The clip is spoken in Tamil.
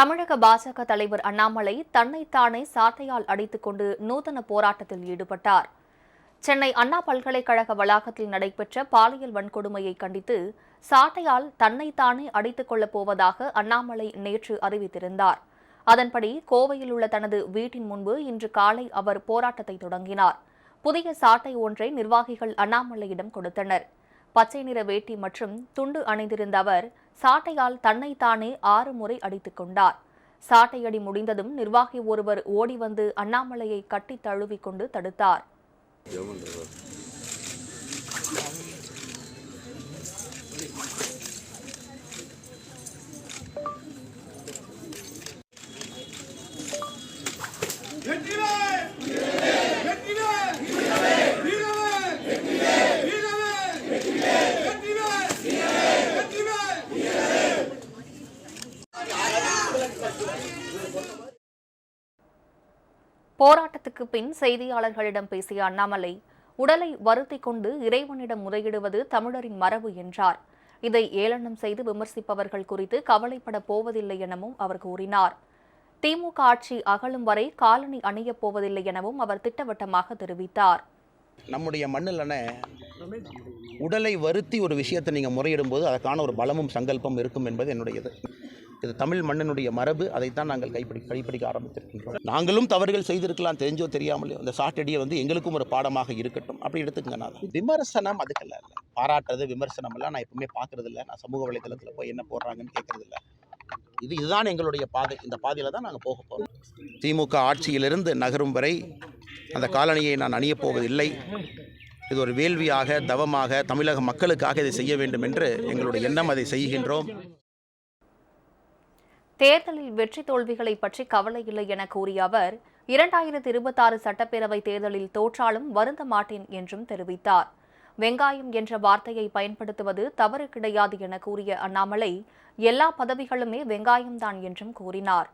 தமிழக பாஜக தலைவர் அண்ணாமலை தன்னைத்தானே சாட்டையால் அடித்துக்கொண்டு நூதன போராட்டத்தில் ஈடுபட்டார். சென்னை அண்ணா பல்கலைக்கழக வளாகத்தில் நடைபெற்ற பாலியல் வன்கொடுமையை கண்டித்து சாட்டையால் தன்னைத்தானே அடித்துக் கொள்ளப் போவதாக அண்ணாமலை நேற்று அறிவித்திருந்தார். அதன்படி கோவையில் உள்ள தனது வீட்டின் முன்பு இன்று காலை அவர் போராட்டத்தை தொடங்கினார். புதிய சாட்டை ஒன்றை நிர்வாகிகள் அண்ணாமலையிடம் கொடுத்தனர். பச்சை நிற வேட்டி மற்றும் துண்டு அணிந்திருந்த அவர் சாட்டையால் தன்னைத்தானே ஆறு முறை அடித்துக் கொண்டார். சாட்டையடி முடிந்ததும் நிர்வாகி ஒருவர் ஓடி வந்து அண்ணாமலையை கட்டித் தழுவிக் கொண்டு தடுத்தார். போராட்டத்துக்கு பின் செய்தியாளர்களிடம் பேசிய அண்ணாமலை உடலை வருத்தி கொண்டு இறைவனிடம் முறையிடுவது தமிழரின் மரபு என்றார். இதை ஏளனம் செய்து விமர்சிப்பவர்கள் குறித்து கவலைப்பட போவதில்லை எனவும் அவர் கூறினார். திமுக ஆட்சி அகலும் வரை காலனி அணியப் போவதில்லை எனவும் அவர் திட்டவட்டமாக தெரிவித்தார். நம்முடைய மண்ணில் உடலை வருத்தி ஒரு விஷயத்தை நீங்கள் முறையிடும்போது அதற்கான ஒரு பலமும் சங்கல்பம் இருக்கும் என்பது என்னுடையது. இது தமிழ் மண்ணினுடைய மரபு. அதைத்தான் நாங்கள் கைப்பிடி கைப்பிடிக்க ஆரம்பித்திருக்கின்றோம். நாங்களும் தவறுகள் செய்திருக்கலாம் தெரிஞ்சோ தெரியாமலையோ இந்த சாட்டடியை வந்து எங்களுக்கும் ஒரு பாடமாக இருக்கட்டும். அப்படி எடுத்துக்கங்க நான் விமர்சனம் அதுக்கெல்லாம் இல்லை பாராட்டுறது விமர்சனம் எல்லாம் நான் எப்பவுமே பார்க்கறது இல்லை நான் சமூக வலைதளத்தில் போய் என்ன போடுறாங்கன்னு கேட்கறது இல்லை இது இதுதான் எங்களுடைய பாதை. இந்த பாதையில் தான் நாங்கள் போக போகிறோம் திமுக ஆட்சியிலிருந்து நகரும் வரை அந்த காலணியை நான் அணியப் போவதில்லை. இது ஒரு வேள்வியாக தவமாக தமிழக மக்களுக்காக இதை செய்ய வேண்டும் என்று எங்களுடைய எண்ணம். அதை செய்கின்றோம். தேர்தலில் வெற்றி தோல்விகளை பற்றி கவலை இல்லை என கூறிய அவர் இரண்டாயிரத்தி இருபத்தாறு சட்டப்பேரவை தேர்தலில் தோற்றாலும் வருந்த மாட்டேன் என்றும் தெரிவித்தார். வெங்காயம் என்ற வார்த்தையை பயன்படுத்துவது தவறு கிடையாது என கூறிய அண்ணாமலை எல்லா பதவிகளுமே வெங்காயம்தான் என்றும் கூறினார்.